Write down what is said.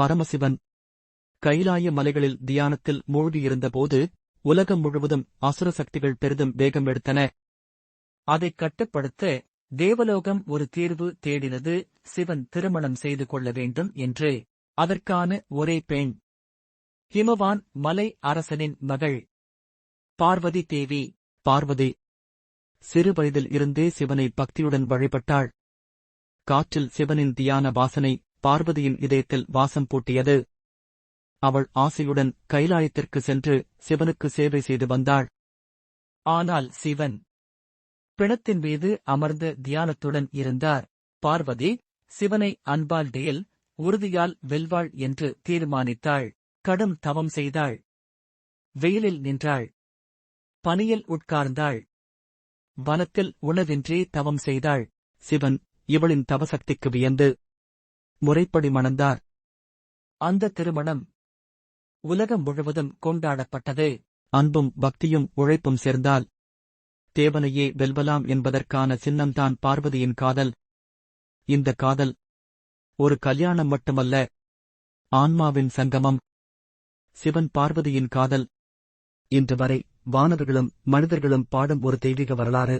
பரமசிவன். கைலாய மலைகளில் தியானத்தில் மூழ்கியிருந்தபோது உலகம் முழுவதும் அசுர சக்திகள் பெரிதும் வேகம் எடுத்தன. அதைக் கட்டுப்படுத்த தேவலோகம் ஒரு தீர்வு தேடினது சிவன் திருமணம் செய்து கொள்ள வேண்டும் என்று. அதற்கான ஒரே பெண். ஹிமவான் மலை அரசனின் மகள். பார்வதி தேவி. பார்வதி. சிறு வயதில் இருந்தே சிவனை பக்தியுடன் வழிபட்டாள். காற்றில் சிவனின் தியான வாசனை பார்வதியின் இதயத்தில் வாசம் பூட்டியது. அவள் ஆசையுடன் கைலாயத்திற்கு சென்று சிவனுக்கு சேவை செய்து வந்தாள். ஆனால் சிவன் பிணத்தின் மீது அமர்ந்த தியானத்துடன் இருந்தார். பார்வதி சிவனை அன்பால் டேல் உறுதியால் வெல்வாள் என்று தீர்மானித்தாள். கடும் தவம் செய்தாள். வெயிலில் நின்றாள். பனியில் உட்கார்ந்தாள். வனத்தில் உணவின்றி தவம் செய்தாள். சிவன் இவளின் தவசக்திக்கு வியந்து முறைப்படி மணந்தார். அந்த திருமணம் உலகம் முழுவதும் கொண்டாடப்பட்டது. அன்பும் பக்தியும் உழைப்பும் சேர்ந்தால் தேவனையே வெல்வலாம் என்பதற்கான சின்னம்தான் பார்வதியின் காதல். இந்த காதல் ஒரு கல்யாணம் மட்டுமல்ல ஆன்மாவின் சங்கமம். சிவன் பார்வதியின் காதல். இன்று வரை வானவர்களும் மனிதர்களும் பாடும் ஒரு தெய்வீக வரலாறு.